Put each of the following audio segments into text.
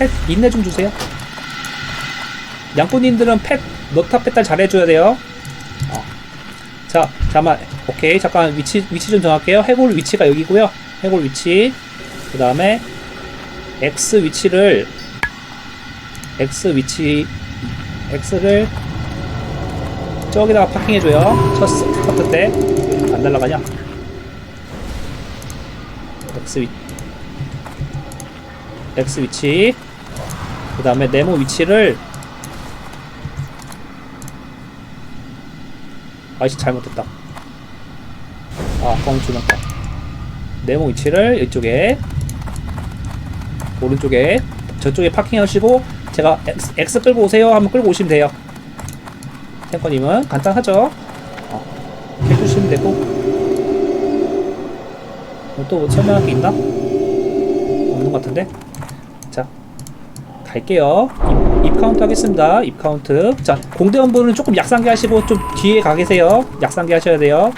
펫 인내 좀 주세요. 양꾼님들은 펫 넣다 뺐다 잘해줘야 돼요. 어. 자, 잠깐 오케이 잠깐 위치 위치 좀 정할게요. 해골 위치가 여기고요. 해골 위치 그 다음에 X 위치를 X 위치 X를 저기다가 파킹해줘요. 첫 스타트 때안 날라가냐? X 위 X 위치 그 다음에 네모 위치를 아이씨 잘못했다. 아뻥 주는다. 네모 위치를 이쪽에 오른쪽에 저쪽에 파킹하시고 제가 X, X 끌고 오세요. 하면 끌고 오시면 돼요. 탱커님은 간단하죠? 어, 해주시면 되고. 뭐또 설명할 게 있나? 없는 것 같은데? 자 갈게요. 입, 입 카운트 하겠습니다. 입 카운트. 자 공대원분은 조금 약상계 하시고 좀 뒤에 가 계세요. 약상계 하셔야 돼요.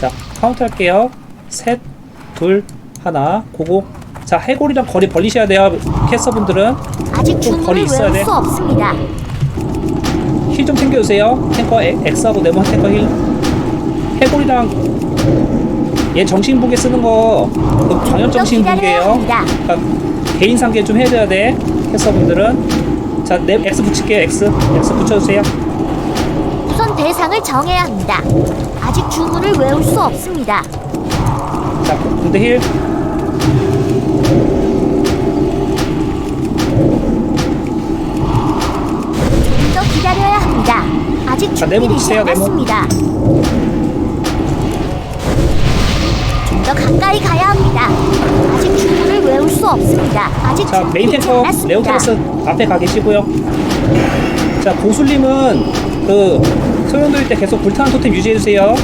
자 카운트 할게요. 셋 둘 하나 고고. 자 해골이랑 거리 벌리셔야 돼요. 캐서분들은. 아직 좀 거리 있어야 돼. 수 없습니다. 힐 좀 챙겨주세요. 탱커 에- X하고 네모 탱커 힐. 해골이랑 얘 정신 붕괴 쓰는 거그 정신 붕괴예요. 기다려야 합니다. 그러니까 개인 상계 좀 해줘야 돼 캐서분들은 자 네, X 붙일게요 X X 붙여주세요 우선 대상을 정해야 합니다. 아직 주문을 외울 수 없습니다. 자 군대 힐 좀 더 기다려야 합니다. 아직 자, 네모 준비되지 붙이세요, 네모. 않았습니다. 없습니다. 아직 자 메인 탱커. 레오테라스 앞에 가 계시고요 자 고술님은 그 소용돌일 때 계속 불타는 토템 유지해주세요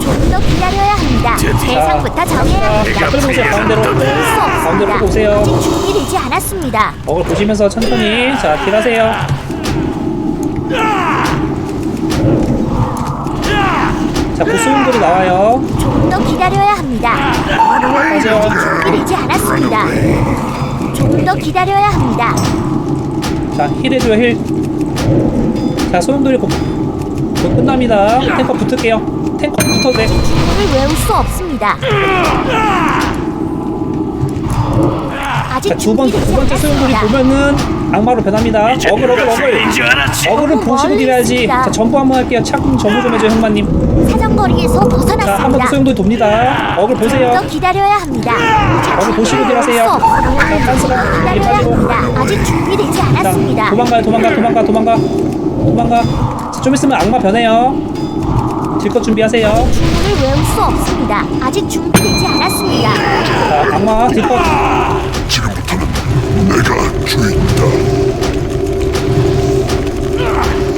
좀 더 기다려야 합니다. 대상부터 정해야 합니다. 자 끌고 오세요 가운데로 가운데로 끌고. 오세요 아직 준비되지 않았습니다. 어글 보시면서 천천히 자 딜하세요 자 고수용돌이 나와요 좀 더 기다려야 합니다. 준비되지 않았습니다. 좀더 기다려야 합니다. 자 힐 해줘요 힐 자 소용돌이 곧, 곧 끝납니다 탱커 붙을게요 탱커 붙어도 돼 주문을 외울 수 없습니다. 자, 두, 번, 두 번째 소용돌이. 보면은 악마로 변합니다. 어글, 어글, 어글. 어글은 보시고 딜해야지. 자, 전부 한번 할게요. 착금 전부 좀 해줘요, 형마님. 사정거리에서 자, 한 번 더 벗어났습니다. 소용돌이 돕니다. 어글 보세요. 더 기다려야 합니다. 어글 보시고 딜하세요. 기다려야 빠지고. 합니다. 아직 준비되지 자, 않았습니다. 도망가요, 도망가, 도망가, 도망가. 도망가. 자, 좀 있으면 악마 변해요. 딜것 준비하세요. 주문을 외울 수 없습니다. 아직 준비되지 않았습니다. 자, 악마 딜것. 지금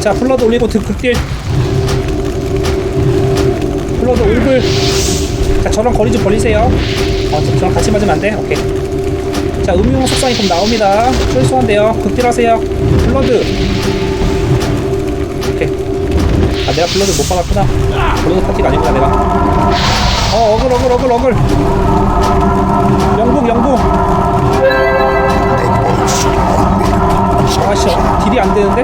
자, 플러드 올리고 득, 극딜. 플러드 올글. 자, 저랑 거리 좀 벌리세요. 어, 저- 저랑 같이 맞으면 안 돼? 오케이. 자, 음용 속상이 좀 나옵니다. 쫄수한데요. 극딜 하세요. 플러드. 아, 내가 플러드 못 받았구나. 플러드 파티가 아니구나, 내가. 어, 어글, 어글, 어글, 어글. 영국, 영국. 아씨, 딜이 안 되는데?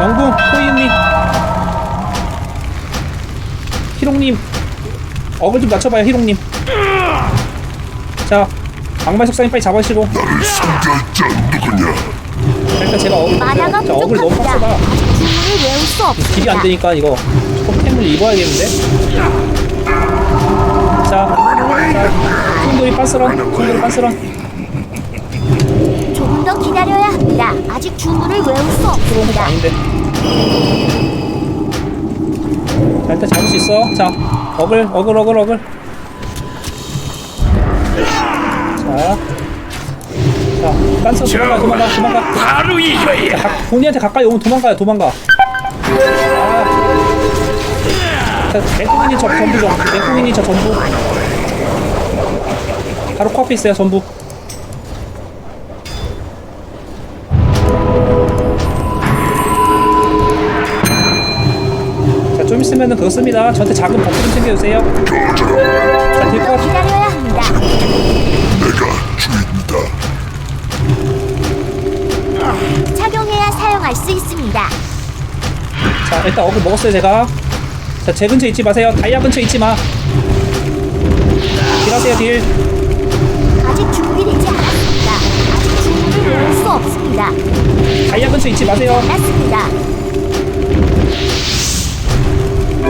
영궁 코이님 희롱님 어글 좀 낮춰봐요 희롱님 자 악마 속상이 빨리 잡으시고 나를 상대할 자 누구냐? 일단 제가 자 어글 너무 부족합니다. 빡세다 아직 주문을 외울 수 딜이 없습니다. 안 되니까 이거 조금 템을 입어야겠는데 자, 자 손돌이 빤스런 손돌이 빤스런 좀더 기다려야 합니다. 아직 주문을 외울 수 없습니다. 아닌데 자 일단 잡을 수 있어 자 어글 어글 어글 어글 자 자, 빤스 도망가, 도망가, 도망가. 바로 이거야. 자, 가, 본인한테 가까이 오면 도망가요, 도망가. 아. 자, 맹꽁이니 저 전부 좀. 맹꽁이니 저 전부. 바로 코앞에 있어요, 전부. 좀 있으면은 그거 씁니다. 저한테 작은 버프 좀 챙겨주세요. 자, 딜컷. 기다려야 합니다. 내가 주인이다. 착용해야 사용할 수 있습니다. 자 일단 어그 먹었어요 제가 자 제 근처 있지 마세요 다이아 근처 있지 마 딜하세요 딜 아직 준비되지 않았습니다. 아직 주문을 외울 수 없습니다. 다이아 근처 있지 마세요 않았습니다.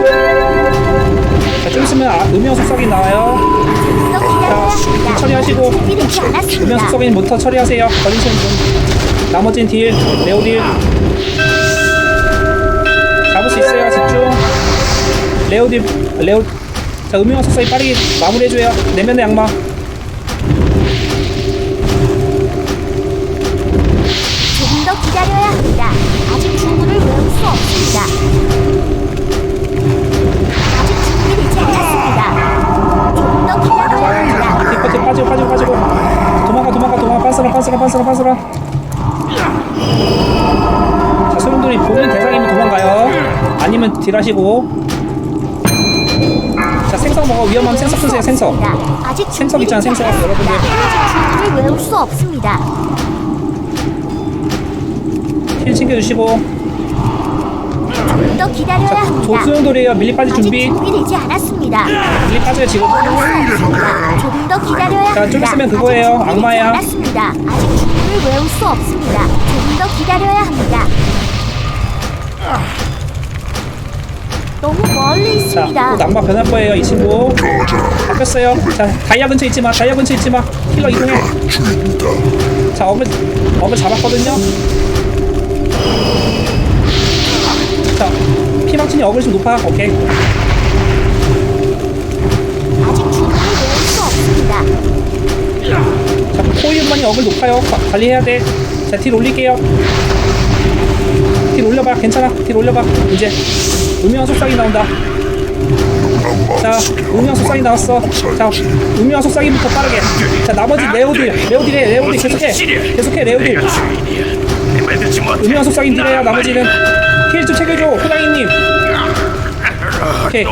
자 좀 있으면 아, 음영 속삭이 나와요 좀 자. 처리하시고. 음영. 속삭이는 모터 처리하세요 버리시는 분 나머진 딜 레오 딜 잡을 수 있어요 집중 레오 딜 레오 자 음영 속삭이 빠르게 마무리해줘요 내면의 악마 기다려야 합니다. 아직 주문을 외울 수 없습니다. 아직 준비되지 않았습니다. 조금 더 기다려야 합니다. 뒷버튼 빠지고 빠지고 빠지고 도망가 도망가 도망가 빤스런 빤스런 빤스런 빤스런 자 소용돌이 본인 대상이면 도망가요 아니면 딜하시고 자 생석 먹어 위험하면 생석 드세요 생석 아직 생석 있잖아, 생석. 않았습니다. 여러분들. 아직 주문을 외울 수 없습니다. 힐 챙겨주시고 더 기다려야 자 합니다. 소용돌이에요 밀리 빠질 아직 준비 준비되지 않았습니다. 밀리 빠져요 지금 조금 더 기다려야 자, 합니다. 좀 있으면 그거예요. 준비되지 악마야. 않았습니다. 아직 주문을 외울 수 없습니다. 조금 더 기다려야 합니다. 너무 멀리 자 있습니다. 또 낙마 변할 거예요 이 친구 바뀌었어요 자 다이아 근처 있지 마 다이아 근처 있지 마 힐러 이동해. 자 어글 어글 잡았거든요 자 피망친이 어글 좀 높아 오케이 아직 주문을 외울 수 없습니다. 자, 코이음만이 어글 높아요. 과- 관리해야 돼. 자, 딜 올릴게요. 딜 올려봐. 괜찮아. 딜 올려봐. 이제 음영 속삭이 나온다. 자, 음영 속삭이 나왔어. 자, 음영 속삭이부터 빠르게. 자, 나머지 레오딜, 레오딜해, 레오딜 계속해. 계속해, 레오딜. 음영 속삭이 딜해요. 나머지는 힐좀 챙겨줘, 호랑이님. 오케이.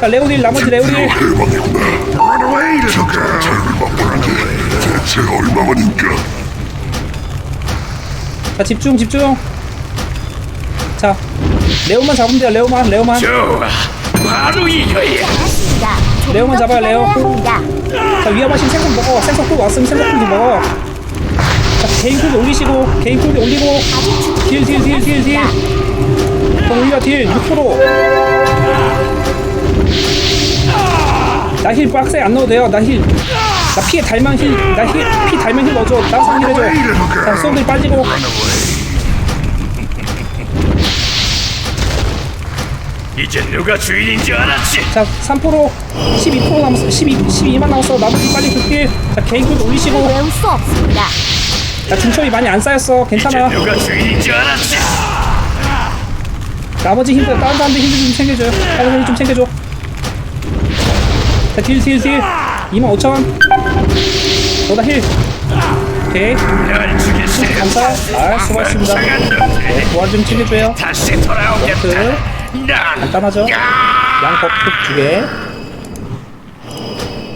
자, 레오딜, 나머지 맛보라니. 대체 얼마만인가? 자, 집중, 집중. 자, 레오만 잡으면 돼요. 레오만, 레오만. 좋아. 바로 이거야. 레오만 더 잡아요, 레오. 자 위험하신 생선 먹어 생선 또 왔으면 생선 좀 먹어 자 개인 쿨드 올리시고 개인 쿨드 올리고 아직 딜딜 딜 딜 딜 올려 딜6%나힐 박스에 안 넣어도 돼요. 나힐나 피에 달면 힐나 힐 피 달면 힐 넣어줘. 나상 힐 해줘 자 수험들 빠지고. 이제 누가 주인인지 알았지? 자 3% 12% 남았어. 12 12만 남았어. 나머지 빨리 그필 자 개인 쿨드 올리시고. 외울 수 없습니다. 자 중첩이 많이 안 쌓였어. 괜찮아. 누가 주인인지 알았지? 나머지 힘들 다른 사람들 힘들 좀 챙겨줘요. 다른 사람들 좀 챙겨줘. 자, 딜, 딜, 딜. 25,000. 너다 힐. 오케이. 감사. 아, 수고하셨습니다. 네, 보안 좀 챙겨줘요. 다시 돌아오겠다. 난 간단하죠? 양 버프 두 개.